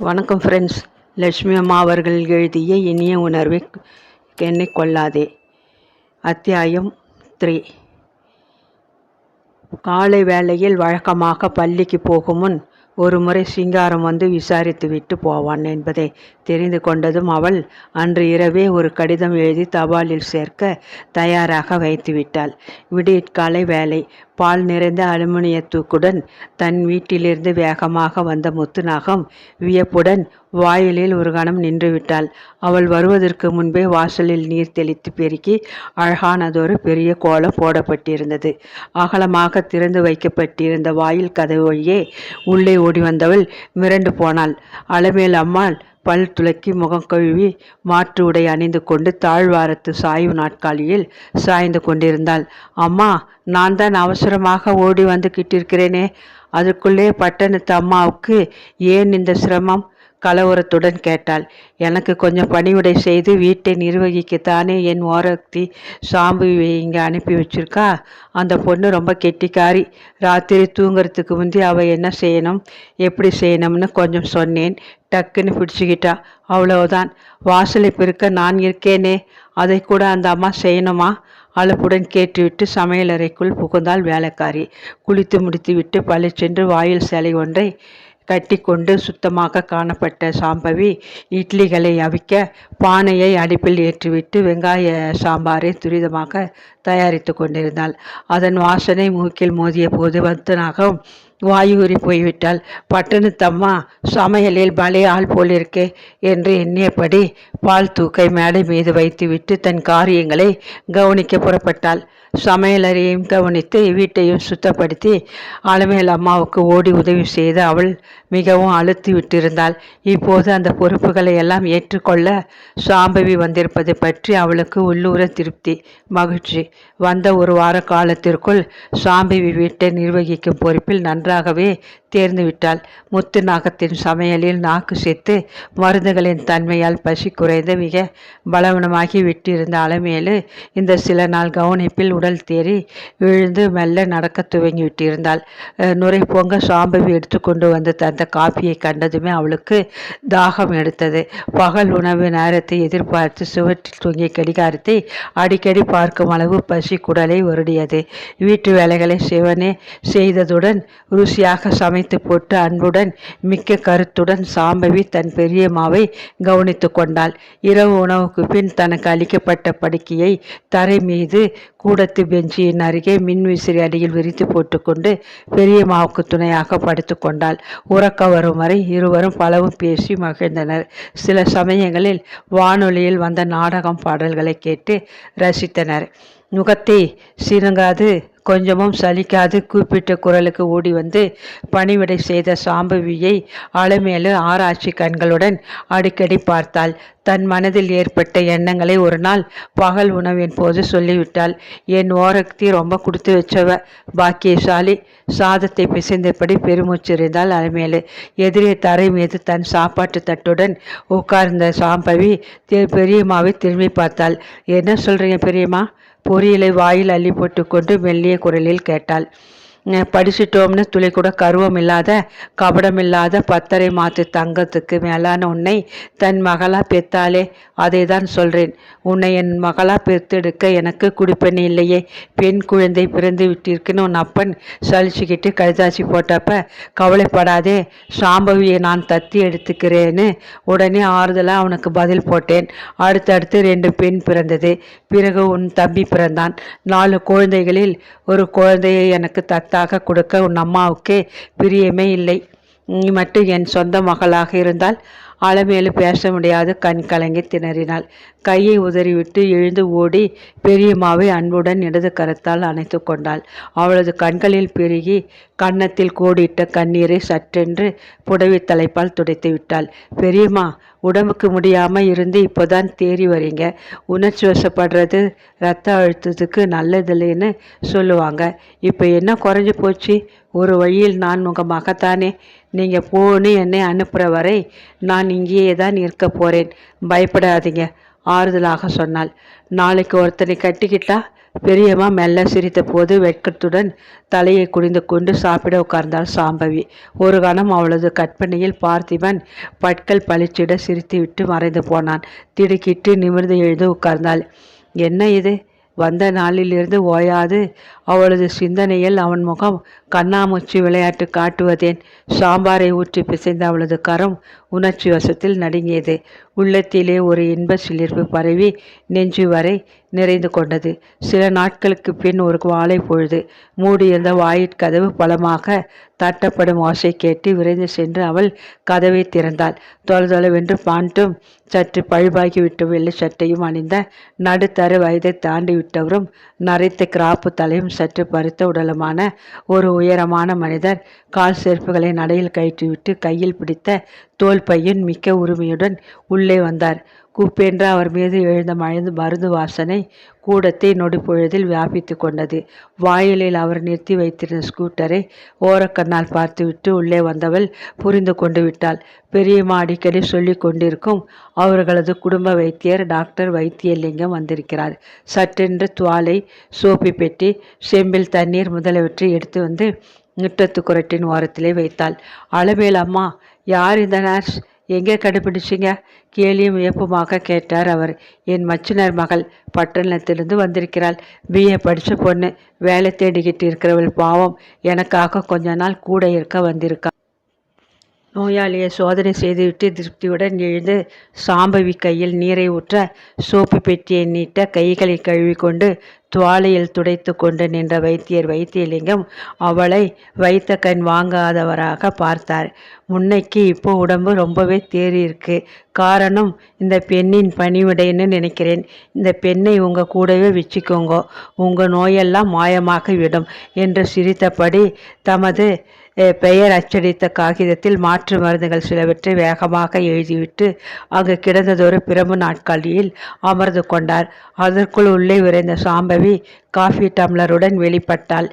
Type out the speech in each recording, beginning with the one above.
வணக்கம் ஃப்ரெண்ட்ஸ் லட்சுமி அம்மா அவர்கள் எழுதிய இனிய உணர்வை என்னை கொள்ளாதே. அத்தியாயம் த்ரீ காலை வேளையில் வழக்கமாக பள்ளிக்கு போகும் முன் ஒரு முறை சிங்காரம் வந்து விசாரித்து விட்டு போவான் என்பதை தெரிந்து கொண்டதும் அவள் அன்று இரவே ஒரு கடிதம் எழுதி தபாலில் சேர்க்க தயாராக வைத்துவிட்டாள் விடியற்காலை வேலை பால் நிறைந்த அலுமினிய தூக்குடன் தன் வீட்டிலிருந்து வேகமாக வந்த முத்துநாகம் வியப்புடன் வாயிலில் ஒரு கணம் நின்றுவிட்டாள். அவள் வருவதற்கு முன்பே வாசலில் நீர் தெளித்து பெருக்கி அழகானதொரு பெரிய கோலம் போடப்பட்டிருந்தது. அகலமாக திறந்து வைக்கப்பட்டிருந்த வாயில் கதவு வழியே உள்ளே ஓடி வந்தவள் மிரண்டு போனாள். அளவேல் அம்மாள் பல் துளக்கி முகம் கழுவி மாற்று உடை அணிந்து கொண்டு தாழ்வாரத்து சாய்வு நாட்காலியில் சாய்ந்து கொண்டிருந்தாள். அம்மா நான் தான் அவசரமாக ஓடி வந்து கிட்டிருக்கிறேனே. அதுக்குள்ளே பட்டணத்து அம்மாவுக்கு ஏன் இந்த சிரமம்? கலவரத்துடன் கேட்டாள். எனக்கு கொஞ்சம் பணிவிடை செய்து வீட்டை நிர்வகிக்கத்தானே என் ஓரக்தி சாம்பு இங்கே அனுப்பி வச்சிருக்கா? அந்த பொண்ணு ரொம்ப கெட்டிக்காரி. ராத்திரி தூங்குறதுக்கு முந்தி அவள் என்ன செய்யணும்? எப்படி செய்யணும்னு கொஞ்சம் சொன்னேன். டக்குன்னு பிடிச்சிக்கிட்டா. அவ்வளவுதான். வாசலை பெருக்க நான் இருக்கேனே. அதை கூட அந்த அம்மா செய்யணுமா? அழுப்புடன் கேட்டுவிட்டு சமையலறைக்குள் புகுந்தாள் வேலைக்காரி. குளித்து முடித்துவிட்டு சென்று வாயில் சேலை ஒன்றை கட்டிக்கொண்டு சுத்தமாக காணப்பட்ட சாம்பவி இட்லிகளை அவிக்க பானையை அடுப்பில் ஏற்றிவிட்டு வெங்காய சாம்பாரை துரிதமாக தயாரித்து கொண்டிருந்தாள். அதன் வாசனை மூக்கில் மோதிய போது வந்தனாகவும் வாயுரி போய்விட்டால் பட்டணத்தம்மா சமையலில் பலே ஆள் போலிருக்கே என்று எண்ணியபடி பால் தூக்கை மேடை மீது வைத்துவிட்டு தன் காரியங்களை கவனிக்க புறப்பட்டாள். சமையலறையையும் கவனித்து வீட்டையும் சுத்தப்படுத்தி அலமேல் அம்மாவுக்கு ஓடி உதவி செய்து அவள் மிகவும் அழுத்தி விட்டிருந்தாள். இப்போது அந்த பொறுப்புகளை எல்லாம் ஏற்றுக்கொள்ள சாம்பவி வந்திருப்பது பற்றி அவளுக்கு உள்ளூர திருப்தி மகிழ்ச்சி. வந்த ஒரு வார காலத்திற்குள் சாம்பவி வீட்டை நிர்வகிக்கும் பொறுப்பில் நன்றாகவே தேர்ந்துவிட்டாள். முத்து நாகத்தின் சமையலில் நாக்கு சேர்த்து மருந்துகளின் தன்மையால் பசி குறைந்து மிக பலவனமாகி விட்டிருந்த அலமேலு இந்த சில நாள் கவனிப்பில் உடல் தேறி விழுந்து மெல்ல நடக்க துவங்கி விட்டிருந்தாள் நுரை பொங்க சாம்பவி எடுத்துக்கொண்டு வந்து தந்த காப்பியை கண்டதுமே அவளுக்கு தாகம் எடுத்தது. பகல் உணவு நேரத்தை எதிர்பார்த்து சுவற்றில் தூங்கிய கடிகாரத்தை அடிக்கடி பார்க்கும் அளவு பசி குடலை வருடியது. வீட்டு வேலைகளை சிவனே செய்ததுடன் ருசியாக சமை அமைத்து போட்டு அன்புடன் மிக்க கருத்துடன் சாம்பவி தன் பெரியம்மாவை கவனித்து கொண்டாள். இரவு உணவுக்கு பின் தனக்கு அளிக்கப்பட்ட படுக்கையை தரை மீது கூடத்து பெஞ்சியின் அருகே மின்விசிறி அடியில் விரித்து போட்டுக்கொண்டு பெரியம்மாவுக்கு துணையாக படுத்து கொண்டாள். உறக்க வரும் வரை இருவரும் பலவும் பேசி மகிழ்ந்தனர். சில சமயங்களில் வானொலியில் வந்த நாடகம் பாடல்களை கேட்டு ரசித்தனர். முகத்தை சினுங்காது கொஞ்சமும் சலிக்காது கூப்பிட்ட குரலுக்கு ஓடி வந்து பணிவிடை செய்த சாம்பவியை அலமேலு ஆராய்ச்சி கண்களுடன் அடிக்கடி பார்த்தாள். தன் மனதில் ஏற்பட்ட எண்ணங்களை ஒரு நாள் பகல் உணவின் போது சொல்லிவிட்டாள். என் ஓரக்தி ரொம்ப கொடுத்து வச்சவ பாக்கியசாலி. சாதத்தை பிசைந்தபடி பெருமூச்சிருந்தாள் அலமேலு எதிரே தரை மீது தன் சாப்பாட்டு தட்டுடன் உட்கார்ந்த சாம்பவி பெரியம்மாவை திரும்பி பார்த்தாள். என்ன சொல்றீங்க பெரியம்மா? பொரியலை வாயில் அள்ளி போட்டுக்கொண்டு மெல்லிய குரலில் கேட்டாள். படிச்சிட்டோம்னு துளி கூட கருவம் இல்லாத கபடம் இல்லாத பத்தரை மாத்து தங்கத்துக்கு மேலான உன்னை தன் மகளா பெத்தாலே அதை தான் சொல்றேன். உன்னை என் மகளா பெத்தெடுக்க எனக்கு குடிப்பெண் இல்லையே. பெண் குழந்தை பிறந்து விட்டிருக்குன்னு உன் அப்பன் சலிச்சுக்கிட்டு கழுதாச்சி போட்டப்ப கவலைப்படாதே சாம்பவியை நான் தத்தி எடுத்துக்கிறேன்னு உடனே ஆறுதலாக அவனுக்கு பதில் போட்டேன். அடுத்தடுத்து ரெண்டு பெண் பிறந்தது. பிறகு உன் தம்பி பிறந்தான். நாலு குழந்தைகளில் ஒரு குழந்தையை எனக்கு பரிசாக கொடுக்க உன் அம்மாவுக்கு பிரியமே இல்லை. நீ மட்டும் என் சொந்த மகளாக இருந்தால் அளமேலு பேச முடியாது கண் கலங்கி திணறினாள். கையை உதறிவிட்டு எழுந்து ஓடி பெரியம்மாவை அன்புடன் இடது கரத்தால் அணைத்து கொண்டாள். அவளது கண்களில் பெருகி கன்னத்தில் கோடிட்ட கண்ணீரை சற்றென்று புடவி தலைப்பால் துடைத்து விட்டாள். பெரியம்மா உடம்புக்கு முடியாமல் இருந்து இப்போதான் தேறி வரீங்க. உணர்ச்சி வசப்படுறது ரத்த அழுத்தத்துக்கு நல்லதில்லைன்னு சொல்லுவாங்க. இப்போ என்ன குறைஞ்சி போச்சு? ஒரு வழியில் நான் உங்கள் மகத்தானே. நீங்கள் போன்னு என்னை அனுப்புகிற வரை நான் இங்கேயே தான் இருக்க போகிறேன் பயப்படாதீங்க ஆறுதலாக சொன்னாள். நாளைக்கு ஒருத்தனை கட்டிக்கிட்டா பெரியம்மா மெல்ல சிரித்த போது வெட்கத்துடன் தலையை குனிந்து கொண்டு சாப்பிட உட்கார்ந்தாள் சாம்பவி. ஒரு கணம் அவளது கற்பனையில் பார்த்திபன் பற்கள் பளிச்சிட சிரித்துவிட்டு மறைந்து போனான். திடுக்கிட்டு நிமிர்ந்து எழுந்து உட்கார்ந்தாள். என்ன இது? வந்த நாளிலிருந்து ஓயாது. அவளது சிந்தனையில் அவன் முகம் கண்ணாமூச்சி விளையாட்டு காட்டுவதேன். சாம்பாரை ஊற்றி பிசைந்த அவளது கரம் உணர்ச்சி வசத்தில் நடுங்கியது. உள்ளத்திலே ஒரு இன்ப சிலிர்ப்பு பரவி நெஞ்சு வரை நிறைந்து கொண்டது. சில நாட்களுக்கு பின் ஒரு வாழை பொழுது மூடியிருந்த வாயிற்கதவு பலமாக தட்டப்படும் ஓசை கேட்டு விரைந்து சென்று அவள் கதவை திறந்தாள். தொலைதொலைவென்று பாண்டும் சற்று பழுபாகிவிட்ட வெள்ளை சட்டையும் அணிந்த நடுத்தர வயதை தாண்டி விட்டவரும் நரைத்த கிராப்பு தலையும் சற்று பருத்த உடலுமான ஒரு உயரமான மனிதர் கால் செருப்புகளை நடையில் கயிற்றுவிட்டு கையில் பிடித்த தோல் பையன் மிக்க உரிமையுடன் உள்ளே வந்தார். குப்பென்று அவர் மீது எழுந்த மழந்து மருந்து வாசனை கூடத்தை நொடிப்பொழுதில் வியாபித்து கொண்டது. வாயிலில் அவர் நிறுத்தி வைத்திருந்த ஸ்கூட்டரை ஓரக்கண்ணால் பார்த்துவிட்டு உள்ளே வந்தவள் புரிந்து கொண்டு விட்டாள். பெரியம்மா அடிக்கடி சொல்லி கொண்டிருக்கும் அவர்களது குடும்ப வைத்தியர் டாக்டர் வைத்தியலிங்கம் வந்திருக்கிறார். சட்டென்று துவாலை சோப்பி பெட்டி செம்பில் தண்ணீர் முதலியவற்றை எடுத்து வந்து முட்டத்து குரட்டின் ஓரத்திலே வைத்தாள். அளவேல் அம்மா யார் இந்த நர்ஸ் எங்கே கண்டுபிடிச்சிங்க? கேலியும் வியப்புமாக கேட்டார் அவர். என் மச்சினர் மகள் பட்டணத்திலிருந்து வந்திருக்கிறாள். பிஏ படித்த பொண்ணு. வேலை தேடிக்கிட்டு இருக்கிறவள் பாவம். எனக்காக கொஞ்ச நாள் கூட இருக்க வந்திருக்கா நோயாளியை சோதனை செய்துவிட்டு திருப்தியுடன் எழுந்து சாம்பவி கையில் நீரை ஊற்ற சோப்பு பெட்டியை நீட்ட கைகளை கழுவிக்கொண்டு துவாலையில் துடைத்து கொண்டு நின்ற வைத்தியர் வைத்தியலிங்கம் அவளை வைத்த கண் வாங்காதவராக பார்த்தார். முன்னைக்கு இப்போ உடம்பு ரொம்பவே தேறி இருக்கு காரணம் இந்த பெண்ணின் பணிவிடைன்னு நினைக்கிறேன். இந்த பெண்ணை உங்கள் கூடவே வச்சுக்கோங்க. உங்கள் நோயெல்லாம் மாயமாக விடும் என்று சிரித்தபடி தமது பெயர் அச்சடித்த காகிதத்தில் மாற்று மருந்துகள் சிலவற்றை வேகமாக எழுதிவிட்டு அங்கு கிடந்ததொரு பிரம்பு நாட்காலியில் அமர்ந்து கொண்டார். அதற்குள் உள்ளே விரைந்த சாம்பவி காஃபி டம்ளருடன் வெளிப்பட்டாள்.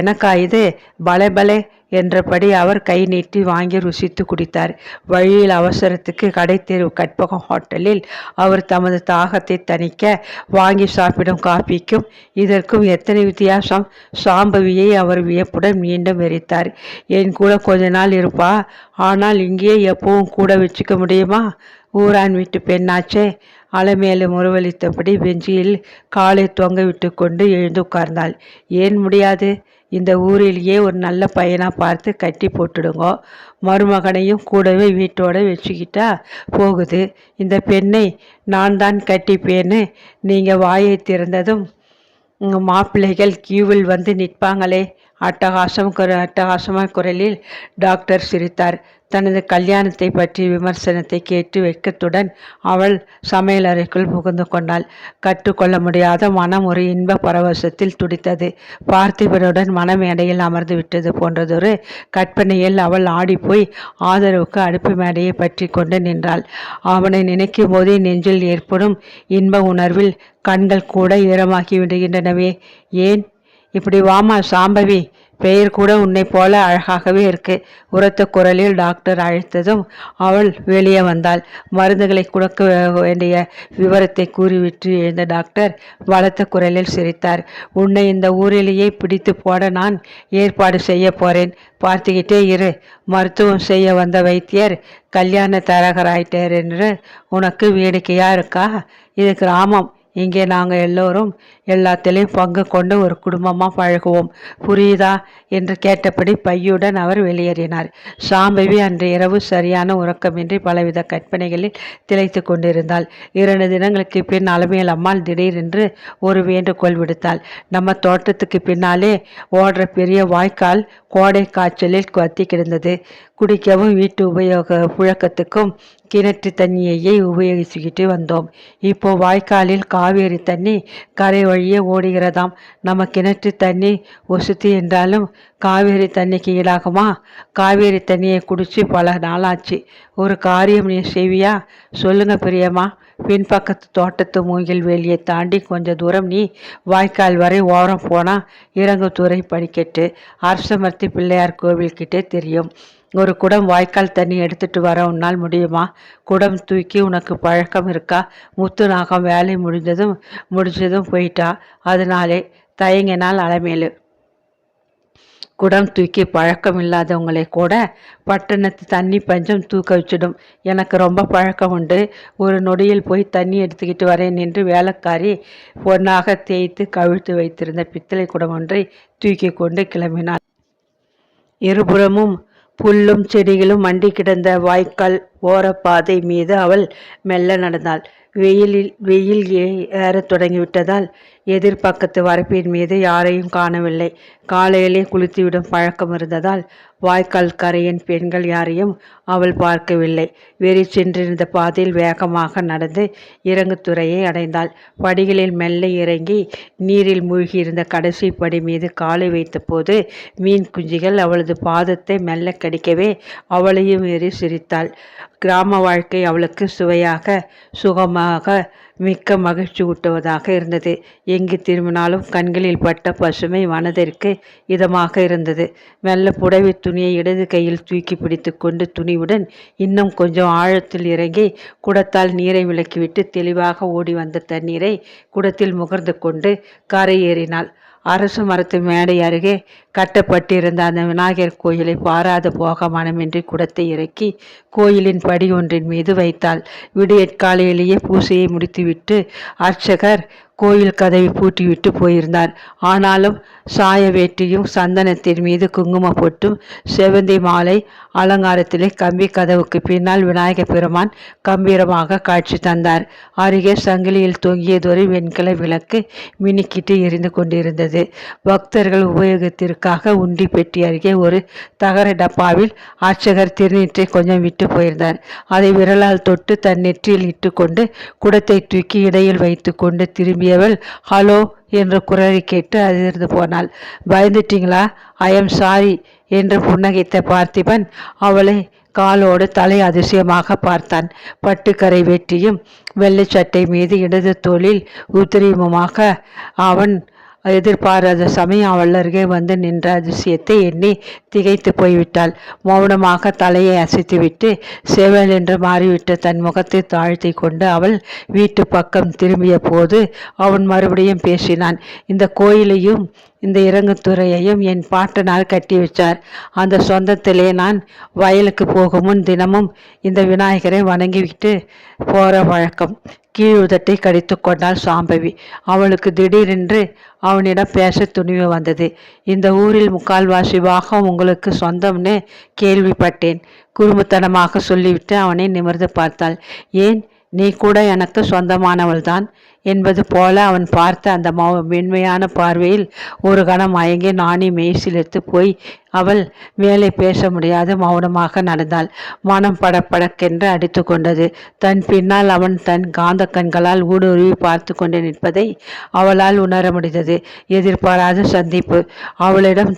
எனக்கா இது? பலே பலே என்றபடி அவர் கை நீட்டி வாங்கி ருசித்து குடித்தார். வழியில் அவசரத்துக்கு கடைத்தெருவு கற்பகம் ஹோட்டலில் அவர் தமது தாகத்தை தணிக்க வாங்கி சாப்பிடும் காஃபிக்கும் இதற்கும் எத்தனை வித்தியாசம்! சாம்பவியை அவர் வியப்புடன் மீண்டும் எரித்தார் என் கூட கொஞ்ச நாள் இருப்பா? ஆனால் இங்கேயே எப்பவும் கூட வச்சுக்க முடியுமா? ஊரான் வீட்டு பெண்ணாச்சே! அலைமேலே முறவழித்தபடி பெஞ்சியில் காலை தொங்க விட்டு கொண்டு எழுந்து உட்கார்ந்தாள். ஏன் முடியாது? இந்த ஊரிலேயே ஒரு நல்ல பையனாக பார்த்து கட்டி போட்டுடுங்கோ. மருமகனையும் கூடவே வீட்டோடு வச்சுக்கிட்டா போகுது. இந்த பெண்ணை நான் தான் கட்டிப்பேன்னு நீங்கள் வாயை திறந்ததும் உங்கள் மாப்பிள்ளைகள் கியூவில் வந்து நிற்பாங்களே. அட்டகாசம் குர அட்டகாசமான குரலில் டாக்டர் சிரித்தார். தனது கல்யாணத்தை பற்றி விமர்சனத்தை கேட்டு வெட்கத்துடன் அவள் சமையலறைக்குள் புகுந்து கொண்டாள். கற்றுக்கொள்ள முடியாத மனம் ஒரு இன்ப பரவசத்தில் துடித்தது. பார்த்திபனுடன் மனம் மேடையில் அமர்ந்து விட்டது போன்றதொரு கற்பனையில் அவள் ஆடிப்போய் ஆதரவுக்கு அடுப்பு மேடையை பற்றி கொண்டு நின்றாள். அவனை நினைக்கும் போதே நெஞ்சில் ஏற்படும் இன்ப உணர்வில் கண்கள் கூட ஈரமாகி விடுகின்றனவே. ஏன்? இப்படி வாமா சாம்பவி? பெயர் கூட உன்னை போல அழகாகவே இருக்கு. உரத்த குரலில் டாக்டர் அழைத்ததும் அவள் வெளியே வந்தாள். மருந்துகளை கொடுக்க வேண்டிய விவரத்தை கூறிவிட்டு எழுந்த டாக்டர் பலத்த குரலில் சிரித்தார். உன்னை இந்த ஊரிலேயே பிடித்து போட நான் ஏற்பாடு செய்ய போறேன். பார்த்துக்கிட்டே இரு. மருத்துவம் செய்ய வந்த வைத்தியர் கல்யாண தரகராயிட்டார் என்று உனக்கு வேடிக்கையா இருக்கா? இது கிராமம் இங்கே நாங்கள் எல்லோரும் எல்லாத்திலையும் பங்கு கொண்டு ஒரு குடும்பமாக பழகுவோம். புரியுதா? என்று கேட்டபடி பையுடன் அவர் வெளியேறினார். சாம்பவி அன்று இரவு சரியான உறக்கமின்றி பலவித கற்பனைகளில் திளைத்து கொண்டிருந்தாள். இரண்டு தினங்களுக்கு பின் அலமையல் அம்மாள் திடீரென்று ஒரு வேண்டுகோள் விடுத்தாள். நம்ம தோட்டத்துக்கு பின்னாலே ஓடுற பெரிய வாய்க்கால் கோடை காய்ச்சலில் கத்தி கிடந்தது. குடிக்கவும் வீட்டு உபயோக புழக்கத்துக்கும் கிணற்று தண்ணியையே உபயோகிச்சுக்கிட்டு வந்தோம். இப்போ வாய்க்காலில் காவேரி தண்ணி கரை வழியே ஓடுகிறதாம். நம்ம கிணற்று தண்ணி ஒசுத்தி என்றாலும் காவேரி தண்ணிக்கு ஈடாகுமா? காவேரி தண்ணியை குடிச்சு பல நாளாச்சு. ஒரு காரியம் நீ செய்வியா? சொல்லுங்க பிரியம்மா. பின்பக்கத்து தோட்டத்து மூங்கில் வேலியை தாண்டி கொஞ்ச தூரம் நீ வாய்க்கால் வரை ஓரம் போனால் இறங்குத்துறை படிக்கட்டு. அரசமர்த்தி பிள்ளையார் கோவில்கிட்டே தெரியும். ஒரு குடம் வாய்க்கால் தண்ணி எடுத்துட்டு வர உன்னால் முடியுமா? குடம் தூக்கி உனக்கு பழக்கம் இருக்கா? முத்து நாகம் வேலை முடிஞ்சதும் முடிஞ்சதும் போயிட்டா? அதனாலே தயங்கினால் அலமேலு. குடம் தூக்கி பழக்கம் இல்லாதவங்களை கூட பட்டணத்து தண்ணி பஞ்சம் தூக்க வச்சிடும். எனக்கு ரொம்ப பழக்கம் உண்டு. ஒரு நொடியில் போய் தண்ணி எடுத்துக்கிட்டு வரேன் என்று வேலைக்காரி பொன்னாக தேய்த்து கவிழ்த்து வைத்திருந்த பித்தளை குடம் ஒன்றை தூக்கி கொண்டு கிளம்பினாள். இருபுறமும் புல்லும் செடிகளும் மண்டி கிடந்த வாய்க்கால் ஓரப்பாதை மீது அவள் மெல்ல நடந்தாள். வெயிலில் வெயில் ஏறத் தொடங்கிவிட்டதால் எதிர்பக்கத்து வரப்பின் மீது யாரையும் காணவில்லை. காலையிலே குளித்துவிடும் பழக்கம் இருந்ததால் வாய்க்கால் கரையின் பெண்கள் யாரையும் அவள் பார்க்கவில்லை. வெறி சென்றிருந்த பாதையில் வேகமாக நடந்து இறங்குத்துறையை அடைந்தாள். படிகளில் மெல்ல இறங்கி நீரில் மூழ்கியிருந்த கடைசி படி மீது காலை வைத்தபோது மீன் குஞ்சுகள் அவளது பாதத்தை மெல்ல கடிக்கவே அவளையும் வெறி சிரித்தாள். கிராம வாழ்க்கை அவளுக்கு சுவையாக சுகமாக மிக்க மகிழ்ச்சி ஊட்டுவதாக இருந்தது. எங்கு திரும்பினாலும் கண்களில் பட்ட பசுமை மனதிற்கு இதமாக இருந்தது. மெல்ல புடவை துணியை இடது கையில் தூக்கி பிடித்து கொண்டு துணிவுடன் இன்னும் கொஞ்சம் ஆழத்தில் இறங்கி குடத்தால் நீரை விளக்கிவிட்டு தெளிவாக ஓடி வந்த தண்ணீரை குடத்தில் முகர்ந்து கொண்டு கரை ஏறினாள். அரசு மரத்து மேடை அருகே கட்டப்பட்டிருந்த அந்த விநாயகர் கோயிலை பாராத போக மனமின்றி குடத்தை இறக்கி கோயிலின் படி ஒன்றின் மீது வைத்தாள். விடியற்காலையிலேயே பூசையை முடித்துவிட்டு அர்ச்சகர் கோயில் கதவை பூட்டிவிட்டு போயிருந்தார். ஆனாலும் சாய வேட்டியும் சந்தனத்தின் மீது குங்கும பொட்டும் செவந்தி மாலை அலங்காரத்திலே கம்பி கதவுக்கு பின்னால் விநாயகர் பெருமான் கம்பீரமாக காட்சி தந்தார். அருகே சங்கிலியில் தொங்கியதொரு வெண்கல விளக்கு மினுக்கிட்டு எரிந்து கொண்டிருந்தது. பக்தர்கள் உபயோகத்திற்கு உண்டி பெட்டி அருகே ஒரு தகர டப்பாவில் ஆட்சகர் திருநீற்றை கொஞ்சம் விட்டு போயிருந்தார். அதை விரலால் தொட்டு தன் நெற்றியில் இட்டுக்கொண்டு குடத்தை தூக்கி இடையில் வைத்துக்கொண்டு திரும்பியவள் ஹலோ என்ற குரலை கேட்டு அதிர்ந்து போனாள். பயந்துட்டீங்களா? ஐ எம் சாரி என்று புன்னகைத்த பார்த்திபன் அவளை காலோடு தலை அதிசயமாக பார்த்தான். பட்டுக்கரை வெட்டியும் வெள்ளை சட்டை மீது இடது தோளில் உத்திரிமுமாக அவன் எதிர்பாராத சமயம் அவள் அருகே வந்து நின்ற அதிசயத்தை எண்ணி திகைத்து போய்விட்டாள். மௌனமாக தலையை அசைத்துவிட்டு சேவல் என்று மாறிவிட்ட தன் முகத்தை தாழ்த்தி கொண்டு அவள் வீட்டு பக்கம் திரும்பிய போது அவன் மறுபடியும் பேசினான். இந்த கோயிலையும் இந்த இறங்குத்துறையையும் என் பாட்டனால் கட்டி வச்சார். அந்த சொந்தத்திலே நான் வயலுக்கு போகும் முன் தினமும் இந்த விநாயகரை வணங்கிவிட்டு போகிற வழக்கம். கீழ் உதட்டை கடித்து கொண்டாள் சாம்பவி. அவளுக்கு திடீரென்று அவனிடம் பேச துணிவு வந்தது. இந்த ஊரில் முக்கால்வாசி பாகம் உங்களுக்கு சொந்தம்னு கேள்விப்பட்டேன். குறும்புத்தனமாக சொல்லிவிட்டு அவனை நிமிர்ந்து பார்த்தாள். ஏன் நீ கூட எனக்கு சொந்தமானவள்தான் என்பது போல அவன் பார்த்த அந்த மௌ மென்மையான பார்வையில் ஒரு கணம் மயங்கி நாணி மெய்சிலித்து போய் அவள் மேலே பேச முடியாது மௌனமாக நடந்தாள். மனம் படப்படக்கென்று அடித்து கொண்டது. தன் பின்னால் அவன் தன் காந்த கண்களால் ஊடுருவி பார்த்து கொண்டு நிற்பதை அவளால் உணர முடிந்தது. எதிர்பாராத சந்திப்பு. அவளிடம்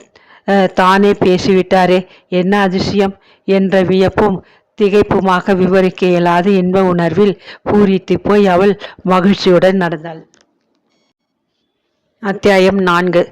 தானே பேசிவிட்டாரே. என்ன அதிசயம்? என்ற வியப்பும் திகைப்புமாக விவரிக்க இயலாத இன்ப உணர்வில் பூரித்து போய் அவள் மகிழ்ச்சியுடன் நடந்தாள். அத்தியாயம் நான்கு.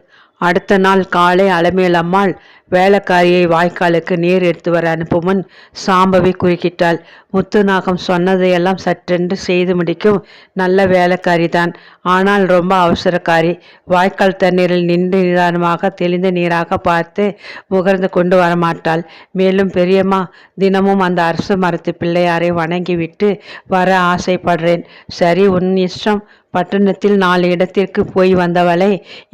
அடுத்த நாள் காலை அலமேலம்மாள் வேலைக்காரியை வாய்க்காலுக்கு நீர் எடுத்து வர அனுப்புமுன் சாம்பவி குறுக்கிட்டாள். முத்துநாகம் சொன்னதையெல்லாம் சற்றென்று செய்து முடிக்கும் நல்ல வேலைக்காரி தான் ஆனால் ரொம்ப அவசரக்காரி. வாய்க்கால் தண்ணீரில் நின்று நிதானமாக தெளிந்த நீராக பார்த்து முகர்ந்து கொண்டு வரமாட்டாள். மேலும் பெரியம்மா தினமும் அந்த அரசு மரத்து பிள்ளையாரை வணங்கிவிட்டு வர ஆசைப்படுறேன். சரி உன் இஷ்டம். பட்டணத்தில் நாலு இடத்திற்கு போய் வந்தவளை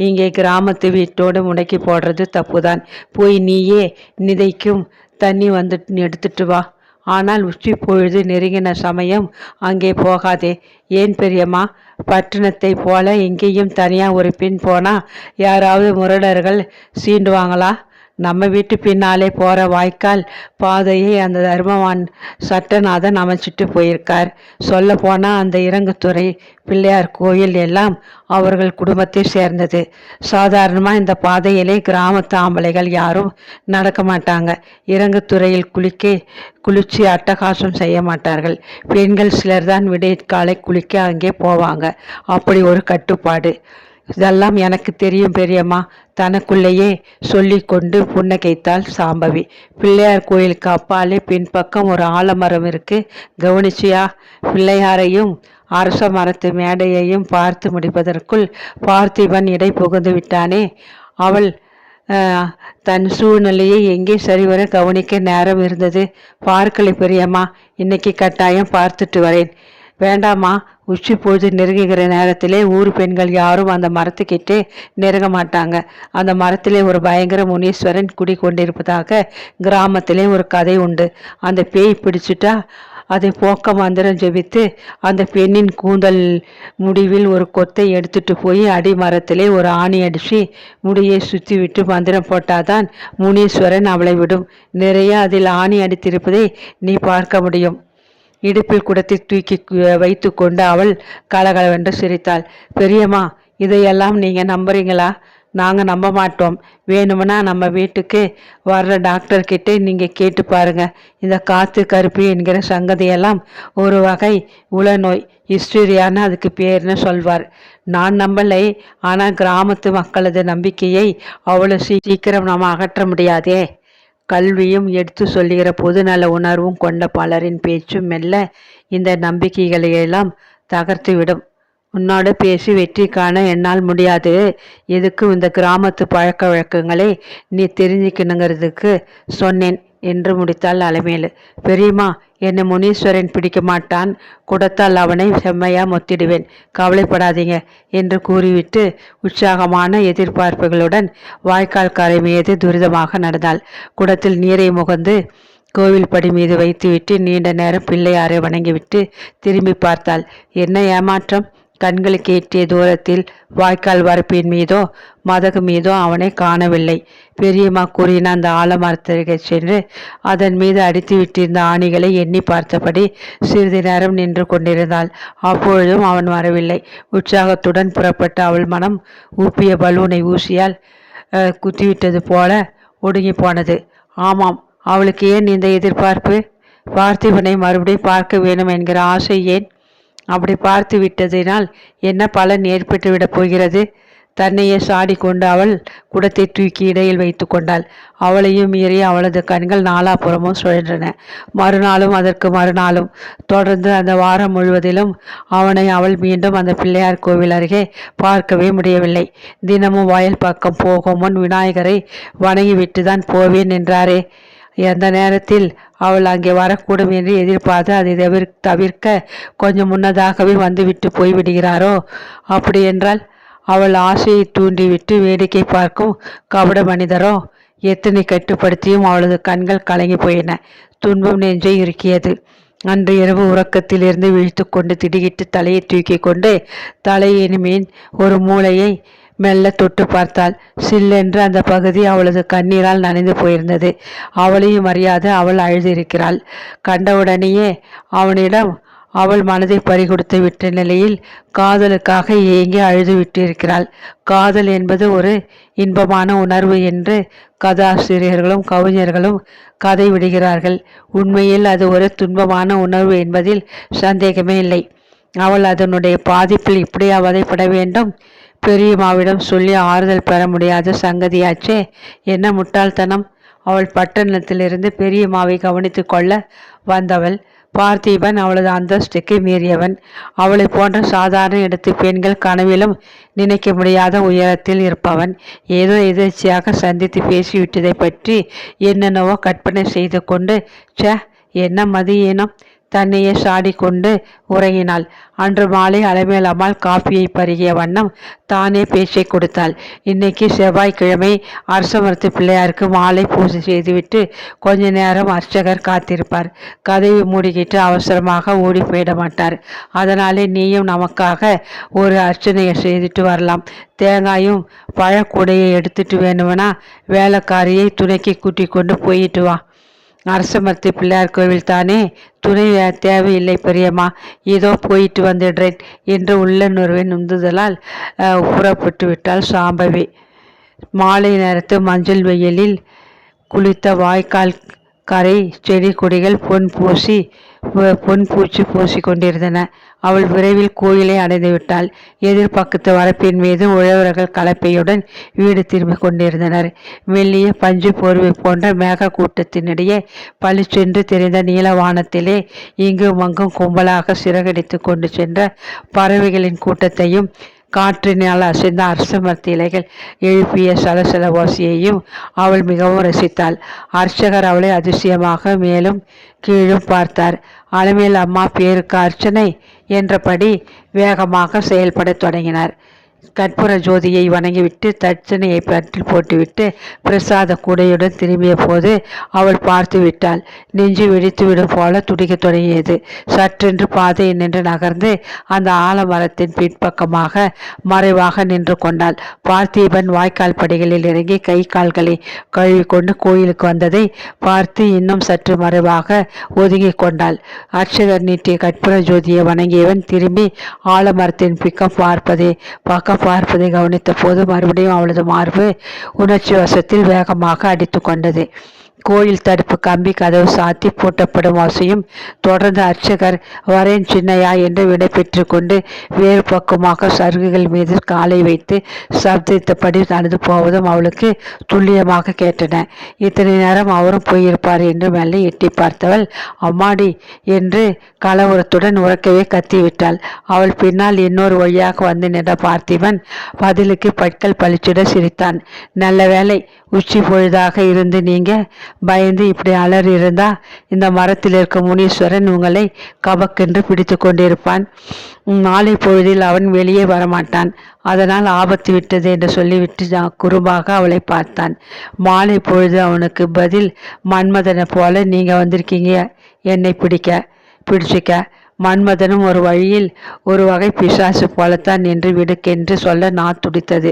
இங்கே கிராமத்து வீட்டோடு முடக்கி போடுறது தப்புதான். போய் நீயே நிதைக்கும். தண்ணி வந்து எடுத்துட்டு வா. ஆனால் உச்சி பொழுது நெருங்கின சமயம் அங்கே போகாதே. ஏன் பெரியம்மா? பட்டணத்தை போல இங்கேயும் தனியாக ஒரு பெண் போனால் யாராவது முரடர்கள் சீண்டுவாங்களா? நம்ம வீட்டு பின்னாலே போகிற வாய்க்கால் பாதையை அந்த தர்மவான் சட்டநாதன் அமைச்சிட்டு போயிருக்கார். சொல்ல போனால் அந்த இறங்குத்துறை பிள்ளையார் கோயில் எல்லாம் அவர்கள் குடும்பத்தை சேர்ந்தது. சாதாரணமாக இந்த பாதையிலே கிராமத்து ஆம்பளைகள் யாரும் நடக்க மாட்டாங்க. இறங்குத்துறையில் குளிக்க குளிச்சு அட்டகாசம் செய்ய மாட்டார்கள். பெண்கள் சிலர் தான் விடியற்காலை குளிக்க அங்கே போவாங்க. அப்படி ஒரு கட்டுப்பாடு. இதெல்லாம் எனக்கு தெரியும் பெரியம்மா. தனக்குள்ளேயே சொல்லிக்கொண்டு புன்னகைத்தாள் சாம்பவி. பிள்ளையார் கோயிலுக்கு அப்பாலே பின்பக்கம் ஒரு ஆலமரம் இருக்கு. கவனிச்சியா? பிள்ளையாரையும் அரச மரத்து மேடையையும் பார்த்து முடிப்பதற்குள் பார்த்திபன் இடை புகுந்து விட்டானே. அவள் தன் சூழ்நிலையை எங்கே சரிவர கவனிக்க நேரம் இருந்தது. பார்க்கலை பெரியம்மா. இன்னைக்கு கட்டாயம் பார்த்துட்டு வரேன். வேண்டாமா உச்சி பொழுது நெருங்குகிற நேரத்திலே ஊர் பெண்கள் யாரும் அந்த மரத்துக்கிட்டே நெருங்க மாட்டாங்க. அந்த மரத்திலே ஒரு பயங்கர முனீஸ்வரன் குடி கொண்டிருப்பதாக கிராமத்திலே ஒரு கதை உண்டு. அந்த பேய் பிடிச்சிட்டா அதை போக்க மந்திரம் ஜெபித்து அந்த பெண்ணின் கூந்தல் முடிவில் ஒரு கொத்தை எடுத்துட்டு போய் அடி மரத்திலே ஒரு ஆணி அடிச்சு முடியை சுற்றி விட்டு மந்திரம் போட்டாதான் முனீஸ்வரன் அவளை விடும். நிறைய அதில் ஆணி அடித்திருப்பதை நீ பார்க்க முடியும். இடுப்பில் குடத்தை தூக்கி வைத்து வைத்துக்கொண்டு அவள் கலகலவென்று சிரித்தாள். பெரியம்மா இதையெல்லாம் நீங்கள் நம்புறீங்களா? நாங்கள் நம்ப மாட்டோம். வேணும்னா நம்ம வீட்டுக்கு வர்ற டாக்டர் நீங்கள் கேட்டு பாருங்கள் இந்த காத்து கருப்பு என்கிற சங்கதியெல்லாம் ஒரு வகை உளநோய் ஹிஸ்டீரியான்னு அதுக்கு பேர்னு சொல்வார். நான் நம்பலை ஆனால் கிராமத்து மக்களது நம்பிக்கையை அவ்வளோ சீ- சீக்கிரம் நாம் அகற்ற முடியாதே. கல்வியும் எடுத்து சொல்லுகிற பொதுநல உணர்வும் கொண்ட பலரின் பேச்சும் மெல்ல இந்த நம்பிக்கைகளையெல்லாம் தகர்த்துவிடும். உன்னோடு பேசி வெற்றி காண என்னால் முடியாது. எதுக்கும் இந்த கிராமத்து பழக்க வழக்கங்களை நீ தெரிஞ்சுக்கணுங்கிறதுக்கு சொன்னேன். என்று முடித்தாள் அலைமேலு. பெரியம்மா என்னை முனீஸ்வரன் பிடிக்க மாட்டான். குடத்தால் அவனை செம்மையா மொத்திடுவேன். கவலைப்படாதீங்க என்று கூறிவிட்டு உற்சாகமான எதிர்பார்ப்புகளுடன் வாய்க்கால் கரை மீது துரிதமாக நடந்தாள். குடத்தில் நீரை முகந்து கோவில் படி மீது வைத்துவிட்டு நீண்ட நேரம் பிள்ளையாரை வணங்கிவிட்டு திரும்பி பார்த்தாள். என்ன ஏமாற்றம்? கண்களுக்கு எட்டிய தூரத்தில் வாய்க்கால் வரப்பின் மீதோ மதகு மீதோ அவனை காணவில்லை. பெரியம்மா கூறின அந்த ஆலமரத்திற்கு சென்று அதன் மீது அடித்து விட்டிருந்த ஆணிகளை எண்ணி பார்த்தபடி சிறிது நேரம் நின்று கொண்டிருந்தாள். அப்பொழுதும் அவன் வரவில்லை. உற்சாகத்துடன் புறப்பட்ட அவள் மனம் ஊப்பிய பலூனை ஊசியால் குத்திவிட்டது போல ஒடுங்கி போனது ஆமாம் அவளுக்கு ஏன் இந்த எதிர்பார்ப்பு? பார்த்திபனை மறுபடியும் பார்க்க வேண்டும் என்கிற ஆசை ஏன் அப்படி பார்த்து விட்டதினால் என்ன பலன் ஏற்பட்டுவிடப் போகிறது? தன்னையே சாடிக்கொண்டு அவள் குடத்தை தூக்கி இடையில் வைத்து கொண்டாள். அவளையும் மீறி அவளது கண்கள் நாலாபுறமும் சுழன்றன. மறுநாளும் அதற்கு மறுநாளும். தொடர்ந்து அந்த வாரம் முழுவதிலும் அவனை அவள் மீண்டும் அந்த பிள்ளையார் கோவில் அருகே பார்க்கவே முடியவில்லை. தினமும் வயல் பக்கம் போகும் முன் விநாயகரை வணங்கிவிட்டு தான் போவேன் என்றாரே. எந்த நேரத்தில் அவள் அங்கே வரக்கூடும் என்று எதிர்பார்த்து அதை தவிர் தவிர்க்க கொஞ்சம் முன்னதாகவே வந்துவிட்டு போய்விடுகிறாரோ? அப்படி என்றால் அவள் ஆசையை தூண்டிவிட்டு வேடிக்கை பார்க்கும் கபட மனிதரோ? எத்தனை கட்டுப்படுத்தியும் அவளது கண்கள் கலங்கி போயின. துன்பம் நெஞ்சை இருக்கியது அன்று இரவு உறக்கத்திலிருந்து விழித்து கொண்டு திடுகிட்டு தலையை தூக்கி கொண்டு தலையின் மீன் ஒரு மூலையை மெல்ல தொட்டு பார்த்தாள். சில்லென்று அந்த பகுதி அவளது கண்ணீரால் நனைந்து போயிருந்தது. அவளையும் அறியாது அவள் அழுதிருக்கிறாள். கண்டவுடனேயே அவனிடம் அவள் மனதை பறிகொடுத்து விட்ட நிலையில் காதலுக்காக ஏங்கி அழுது விட்டிருக்கிறாள். காதல் என்பது ஒரு இன்பமான உணர்வு என்று கதாசிரியர்களும் கவிஞர்களும் கதை விடுகிறார்கள். உண்மையில் அது ஒரு துன்பமான உணர்வு என்பதில் சந்தேகமே இல்லை. அவள் அதனுடைய பாதிப்பில் இப்படி அவதைப்பட வேண்டும் பெரியம்மாவிடம் சொல்லி ஆறுதல் பெற முடியாத சங்கதியாச்சே. என்ன முட்டாள்தனம். அவள் பட்டணத்திலிருந்து பெரியம்மாவை கவனித்து கொள்ள வந்தவள். பார்த்திபன் அவளது அந்தஸ்துக்கு மீறியவன். அவளை போன்ற சாதாரண இடத்து பெண்கள் கனவிலும் நினைக்க முடியாத உயரத்தில் இருப்பவன். ஏதோ எதிர்ச்சியாக சந்தித்து பேசிவிட்டதை பற்றி என்னென்னவோ கற்பனை செய்து கொண்டு ச்சே என்ன மதியீனம் தன்னையே சாடிக்கொண்டு உறங்கினாள். அன்று மாலை அலமேல் அம்மாள் காஃபியை பருகிய வண்ணம் தானே பேச்சை கொடுத்தாள். இன்னைக்கு செவ்வாய்க்கிழமை அரசமரத்து பிள்ளையாருக்கு மாலை பூஜை செய்துவிட்டு கொஞ்ச நேரம் அர்ச்சகர் காத்திருப்பார். கதவை மூடிக்கிட்டு அவசரமாக ஓடி போயிட மாட்டார். அதனாலே நீயும் நமக்காக ஒரு அர்ச்சனையை செய்துட்டு வரலாம். தேங்காயும் பழக்கூடையை எடுத்துட்டு வேணும்னா வேலைக்காரியை துணைக்கு கூட்டிக் கொண்டு போயிட்டு வா. அரசமரத்து பிள்ளையார் கோவில் தானே? துணை தேவையில்லை பெரியம்மா. ஏதோ போயிட்டு வந்துடுறேன் என்று உள்ள உந்துதலால் நுந்துதலால் புறப்பட்டு விட்டாள் சாம்பவி. மாலை நேரத்து மஞ்சள் வெயிலில் குளித்த வாய்க்கால் கரை செடி கொடிகள் பொன் பூசி பொன் பூச்சி பூசி கொண்டிருந்தன. அவள் விரைவில் கோயிலை அடைந்து விட்டாள். எதிர்பக்கத்து வரப்பின் மீது உழவர்கள் கலப்பையுடன் வீடு திரும்பிக் கொண்டிருந்தனர். மெல்லிய பஞ்சு போர்வை போன்ற மேக கூட்டத்தினிடையே பளிச்சென்று தெரிந்த நீலவானத்திலே இங்கும் அங்கும் கும்பலாக சிறகடித்து கொண்டு சென்ற பறவைகளின் கூட்டத்தையும் காற்றினால் அசைந்த அரசமர்த்தி இலைகள் எழுப்பிய சலசல ஓசையையும் அவள் மிகவும் ரசித்தாள். அர்ச்சகர் அவளை அதிசயமாக மேலும் கீழும் பார்த்தார். அலமேல் அம்மா பேருக்கு அர்ச்சனை என்றபடி வேகமாக செயல்படத் தொடங்கினார். கற்பூர ஜோதியை வணங்கிவிட்டு தட்சணையை பற்றி போட்டுவிட்டு பிரசாத கூடையுடன் திரும்பிய போது அவள் பார்த்து விட்டாள். நெஞ்சு வெடித்துவிடும் போல துடிக்கத் தொடங்கியது. சற்றென்று பாதை நின்று நகர்ந்து அந்த ஆலமரத்தின் பின்பக்கமாக மறைவாக நின்று கொண்டாள். பார்த்திபன் வாய்க்கால் படிகளில் இறங்கி கை கால்களை கழுவிக்கொண்டு கோயிலுக்கு வந்ததை பார்த்து இன்னும் சற்று மறைவாக ஒதுங்கி கொண்டாள். அர்ச்சகர் நீட்டிய கற்பூர ஜோதியை வணங்கியவன் திரும்பி ஆலமரத்தின் பிக்கம் பார்ப்பதை பக்கம் பார்ப்பதை கவனித்த போது மறுபடியும் அவளது மார்பு உணர்ச்சி வசத்தில் வேகமாக அடித்து கொண்டது கோயில் தடுப்பு கம்பி கதவு சாத்தி பூட்டப்படும் ஓசையும் தொடர்ந்து அர்ச்சகர் வரேன் சின்னையா என்று விடை பெற்று கொண்டு வேறு பக்கமாக சருகுகள் மீது காலை வைத்து சப்தித்தபடி நடந்து போவதும் அவளுக்கு துல்லியமாக கேட்டன. இத்தனை நேரம் அவரும் போயிருப்பார் என்று மெல்ல எட்டி பார்த்தவள் அம்மாடி என்று கலவரத்துடன் உறக்கவே கத்திவிட்டாள். அவள் பின்னால் இன்னொரு வழியாக வந்து நின்ற பார்த்திபன் பதிலுக்கு பற்கள் பளிச்சிட சிரித்தான். நல்ல வேளை உச்சி பொழுதாக இருந்து நீங்க பயந்து இப்படி அலறி இருந்தா இந்த மரத்தில் இருக்கும் முனீஸ்வரன் உங்களை கபக்கென்று பிடித்து கொண்டிருப்பான். மாலை பொழுதில் அவன் வெளியே வரமாட்டான். அதனால் ஆபத்து விட்டது என்று சொல்லிவிட்டு குறும்பாக அவளை பார்த்தான். மாலை பொழுது அவனுக்கு பதில் மன்மதனை போல நீங்கள் வந்திருக்கீங்க. என்னை பிடிக்க பிடிச்சிக்க. மன்மதனும் ஒரு வழியில் ஒரு வகை பிசாசு போலத்தான் நின்று விடுக்கென்று சொல்ல நான் துடித்தது.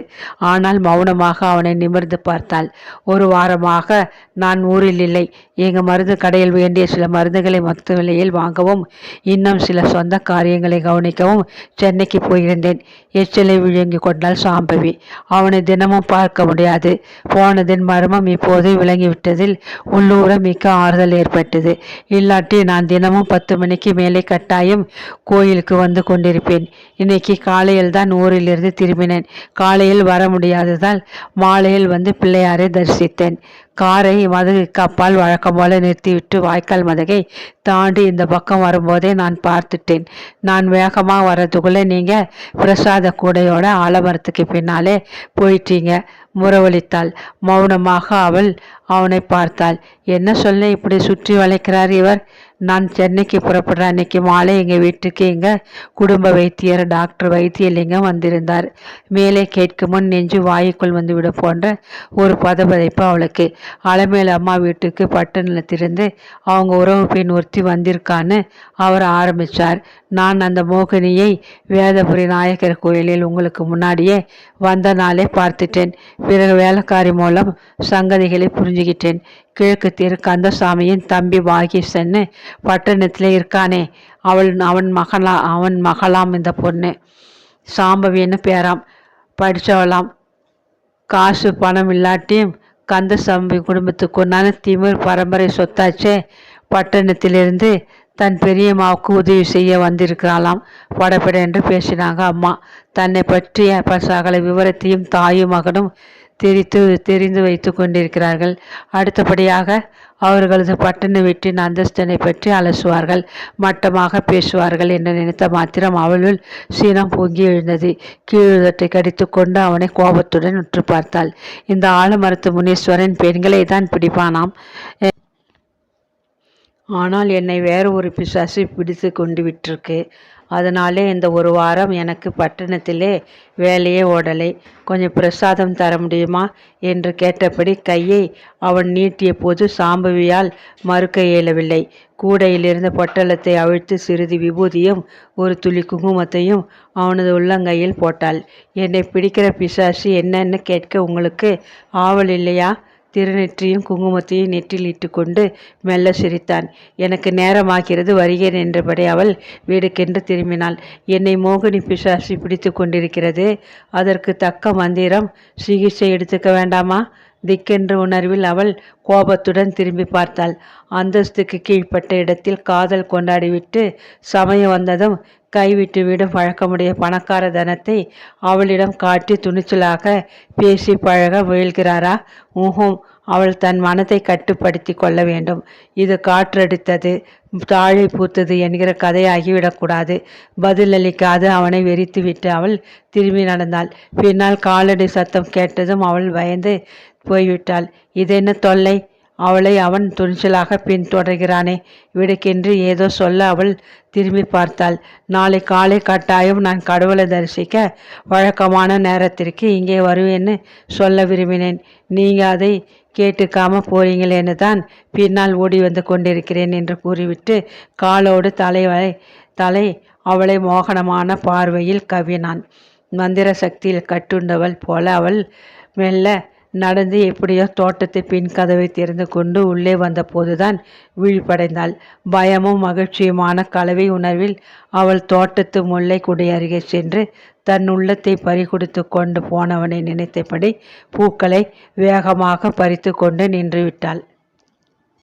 ஆனால் மௌனமாக அவனை நிமிர்ந்து பார்த்தாள். ஒரு வாரமாக நான் ஊரில் இல்லை. எங்கள் மருந்து கடையில் வேண்டிய சில மருந்துகளை மொத்த விலையில் வாங்கவும் இன்னும் சில சொந்த காரியங்களை கவனிக்கவும் சென்னைக்கு போயிருந்தேன். எச்சிலை விழுங்கி கொண்டாள் சாம்பவி. அவனை தினமும் பார்க்க முடியாது. போனதின் மர்மம் இப்போது விளங்கிவிட்டதில் உள்ளூர மிக்க ஆறுதல் ஏற்பட்டது. இல்லாட்டி நான் தினமும் பத்து மணிக்கு மேலே கட்டாயம் கோயிலுக்கு வந்து கொண்டிருப்பேன். இன்னைக்கு காலையில் தான் ஊரிலிருந்து திரும்பினேன். காலையில் வர முடியாததால் மாலையில் வந்து பிள்ளையாரை தரிசித்தேன். காரை மதகுக்கு அப்பால் வழக்கம் போல நிறுத்திவிட்டு வாய்க்கால் மதகை தாண்டி இந்த பக்கம் வரும்போதே நான் பார்த்துட்டேன். நான் வேகமாக வர்றதுக்குள்ளே நீங்கள் பிரசாத கூடையோட ஆலமரத்துக்கு பின்னாலே போயிட்டீங்க. முறவழித்தாள். மௌனமாக அவள் அவனை பார்த்தாள். என்ன சொல்ல இப்படி சுற்றி வளைக்கிறார் இவர்? நான் சென்னைக்கு புறப்படுற அன்னைக்கு மாலை எங்கள் வீட்டுக்கு எங்கள் குடும்ப வைத்தியர் டாக்டர் வைத்தியலிங்கம் வந்திருந்தார். மேலே கேட்கும் முன் நெஞ்சு வாயுக்குள் வந்து விட போன்ற ஒரு பதபதைப்பு அவளுக்கு. அலமேல் அம்மா வீட்டுக்கு பட்டணத்திலிருந்து அவங்க உறவு பெண் ஒருத்தி வந்திருக்கான்னு அவர் ஆரம்பித்தார் நான் அந்த மோகினியை வேதபுரி நாயக்கர் கோயிலில் உங்களுக்கு முன்னாடியே வந்த நாளே பார்த்துட்டேன். பிறகு வேலைக்காரி மூலம் சங்கதிகளை புரிஞ்சுக்கிட்டேன் கிழக்கு தெரு கந்தசாமியின் தம்பி வாகீசன்னு பட்டணத்தில் இருக்கானே. அவள் அவன் மகளா அவன் மகளாம் இந்த பொண்ணு. சாம்பவின்னு பேராம். படித்தவளாம் காசு பணம் இல்லாட்டியும் கந்தசாமி குடும்பத்துக்கு ஒன்றான திமிர் பரம்பரை சொத்தாச்சே. பட்டணத்திலிருந்து தன் பெரியம்மாவுக்கு உதவி செய்ய வந்திருக்கிறாளாம். படப்பட என்று பேசினாங்க அம்மா. தன்னை பற்றிய சகல விவரத்தையும் தாயும் மகனும் தெரித்து தெரிந்து வைத்து கொண்டிருக்கிறார்கள். அடுத்தபடியாக அவர்களது பட்டண வீட்டின் அந்தஸ்தனை பற்றி அலசுவார்கள். மட்டமாக பேசுவார்கள் என்று நினைத்த மாத்திரம் அவளுள் சீனம் பொங்கி எழுந்தது. கீழுதட்டை கடித்து கொண்டு அவனை கோபத்துடன் உற்று பார்த்தாள். இந்த ஆலமரத்து முனீஸ்வரன் பெண்களை தான் பிடிப்பானாம். ஆனால் என்னை வேறு ஒரு பிசாசு பிடித்து கொண்டு விட்டிருக்கு. அதனாலே இந்த ஒரு வாரம் எனக்கு பட்டணத்திலே வேலையே ஓடலை. கொஞ்சம் பிரசாதம் தர முடியுமா? என்று கேட்டபடி கையை அவன் நீட்டிய போது சாம்பவியால் மறுக்க இயலவில்லை. கூடையிலிருந்த பொட்டலத்தை அவிழ்த்து சிறிது விபூதியும் ஒரு துளி குங்குமத்தையும் அவனது உள்ளங்கையில் போட்டாள். என்னை பிடிக்கிற பிசாசு என்னன்னு கேட்க உங்களுக்கு ஆவல் இல்லையா? திருநெற்றியும் குங்குமத்தையும் நெற்றில் இட்டுக்கொண்டு மெல்ல சிரித்தான். எனக்கு நேரமாகிறது வருகிறேன் என்றபடி அவள் வீடுக்கென்று திரும்பினாள். என்னை மோகினி பிசாசி பிடித்து கொண்டிருக்கிறது. அதற்கு தக்க மந்திரம் சிகிச்சை எடுத்துக்க வேண்டாமா? திக்கென்ற உணர்வில் அவள் கோபத்துடன் திரும்பி பார்த்தாள். அந்தஸ்துக்கு கீழ்ப்பட்ட இடத்தில் காதல் கொண்டாடிவிட்டு சமயம் வந்ததும் கைவிட்டு விடும் பழக்கமுடைய பணக்கார தனத்தை அவளிடம் காட்டி துணிச்சலாக பேசி பழக முயல்கிறாரா? ஊஹும் அவள் தன் மனத்தை கட்டுப்படுத்தி கொள்ள வேண்டும். இது காற்றடித்தது தாழை பூத்தது என்கிற கதையாகிவிடக்கூடாது பதிலளிக்காது அவனை வெறித்துவிட்டு அவள் திரும்பி நடந்தாள். பின்னால் காலடி சத்தம் கேட்டதும் அவள் பயந்து போய்விட்டாள். இதென்ன தொல்லை? அவளை அவன் துணிச்சலாக பின்தொடர்கிறானே. இவனுக்கென்று ஏதோ சொல்ல அவள் திரும்பி பார்த்தாள். நாளை காலை கட்டாயம் நான் கடவுளை தரிசிக்க வழக்கமான நேரத்திற்கு இங்கே வருவேன்னு சொல்ல விரும்பினேன். நீங்கள் அதை கேட்டுக்காம போறீங்களேன்னு தான் பின்னால் ஓடி வந்து கொண்டிருக்கிறேன் என்று கூறிவிட்டு காலோடு தலைவரை தலை அவளை மோகனமான பார்வையில் கவினான் மந்திர சக்தியில் கட்டுண்டவள் போல அவள் மெல்ல நடந்து எப்படியோ தோட்டத்தை பின் கதவை திறந்து கொண்டு உள்ளே வந்தபோதுதான் விழிப்படைந்தாள். பயமும் மகிழ்ச்சியுமான கலவை உணர்வில் அவள் தோட்டத்து முல்லை குடி அருகே சென்று தன் உள்ளத்தை பறிகொடுத்து கொண்டு போனவனை நினைத்தபடி பூக்களை வேகமாக பறித்து கொண்டு நின்றுவிட்டாள்.